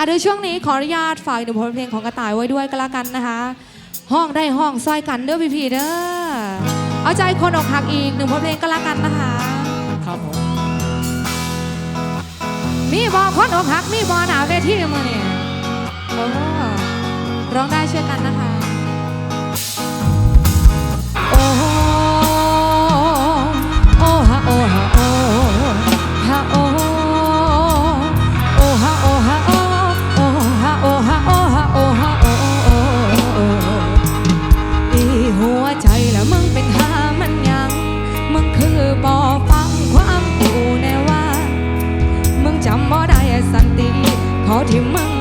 อะเดี๋ยวช่วงนี้ขออนุญาตฝากหนึ่งผลเพลงของกระต่ายไว้ด้วยก็แล้วกันนะคะ ห้องได้ห้องซอยกันเด้อพี่พีเด้อเอาใจคนอกหักอีกหนึ่งผลเพลงก็แล้วกันนะคะ ครับผมมีบอคนอกหักมีบอหนาเวทีมือเนี่ยโอ้ร้องได้เช่นกันนะคะโอ้โอ้ฮะโอ้ฮะ ที่มั่ง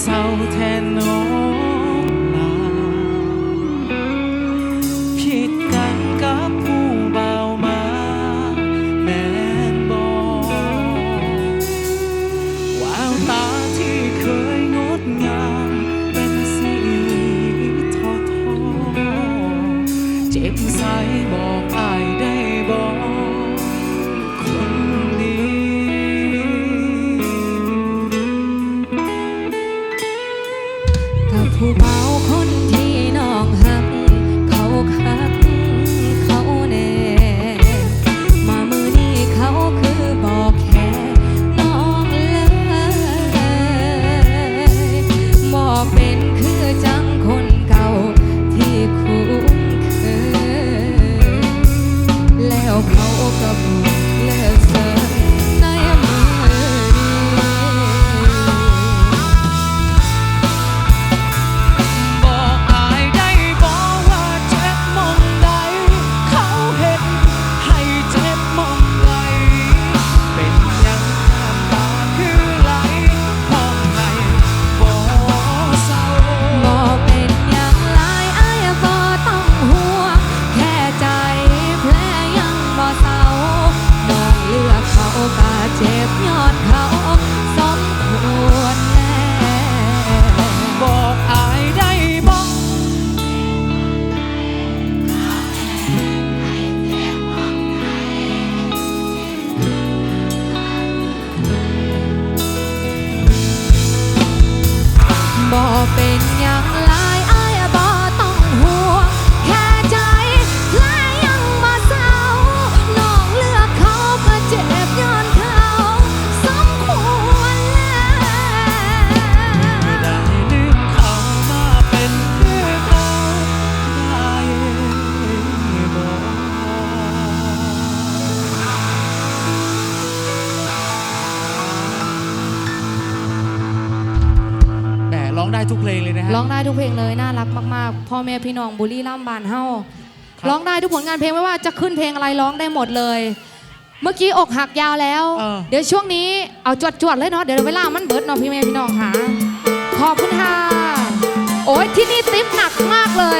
south and north. ลงเลยนะฮะ ร้องได้ทุกเพลงเลยน่ารักมากๆพ่อแม่พี่น้องบุรีร่ำบานเฮาร้องได้ทุกผลงานเพลงไม่ว่าจะขึ้นเพลงอะไรร้องได้หมดเลย เมื่อกี้อกหักยาวแล้วเดี๋ยวช่วงนี้เอาจวดๆเลยเนาะเดี๋ยวเวลามันเบิดเนาะพี่แม่พี่น้องค่ะขอบคุณค่ะโอ้ยที่นี่ติ๊บหนักมากเลย